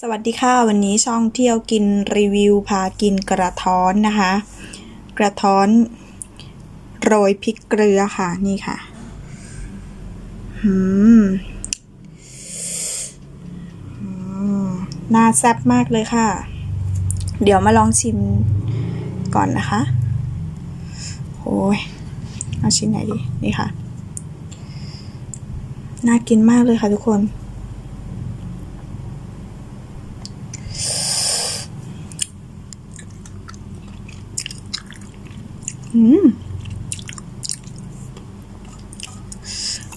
สวัสดีค่ะ วันนี้ช่องเที่ยวกินรีวิวพากินกระท้อนนะคะ กระท้อน โรยพริกเกลือค่ะนี่ค่ะหืมอืมน่าแซ่บมากเลยค่ะ เดี๋ยวมาลองชิมก่อนนะคะโอ้ยเอาชิ้นไหนดีนี่ค่ะ น่ากินมากเลยค่ะทุกคน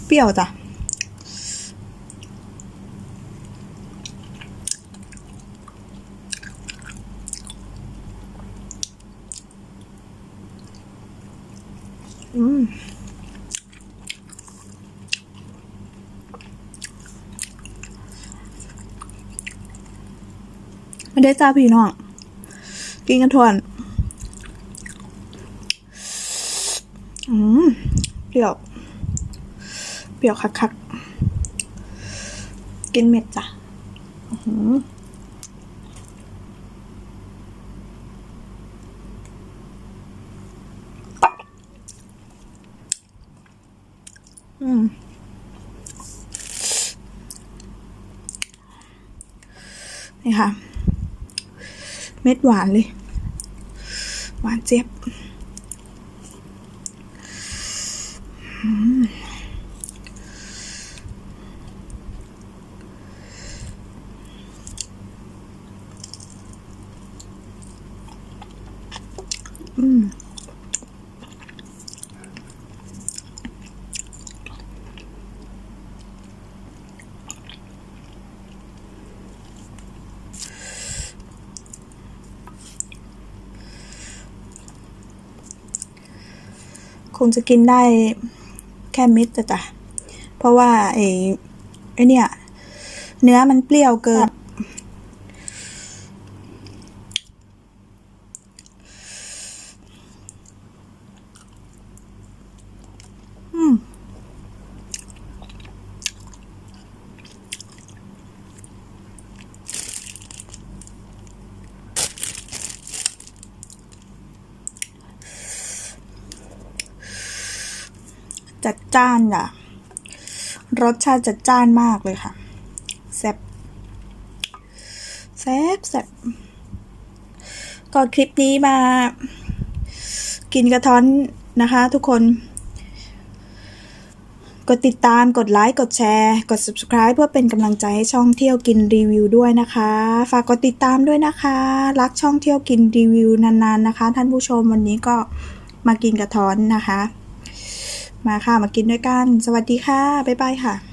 เปรี้ยวจ้ะ อืมไม่ได้จ้าพี่น้อง กินกันทวน อืมเปรี้ยว เปรี้ยวคักๆ กินเม็ดจ้ะอื้อหืออืมนี่ค่ะ เม็ดหวานเลย หวานเจี๊ยบ อืมคงจะกินได้ แค่มิดจ้ะจ้ะเพราะว่าไอ้ไอ้เนี่ย เนื้อมันเปรี้ยวเกิน จัดจ้านอะ รสชาติจัดจ้านมากเลยค่ะแซ่บแซ่บแซ่บก็คลิปนี้มา กินกระท้อนนะคะทุกคน กดติดตามกดไลค์ กดแชร์ กด subscribe เพื่อเป็นกำลังใจให้ช่องเที่ยวกินรีวิวด้วยนะคะ ฝากกดติดตามด้วยนะคะ รักช่องเที่ยวกินรีวิวนานๆนะคะ ท่านผู้ชมวันนี้ก็มากินกระท้อนนะคะ มาค่ะมากินด้วยกัน สวัสดีค่ะ บ๊ายบายค่ะ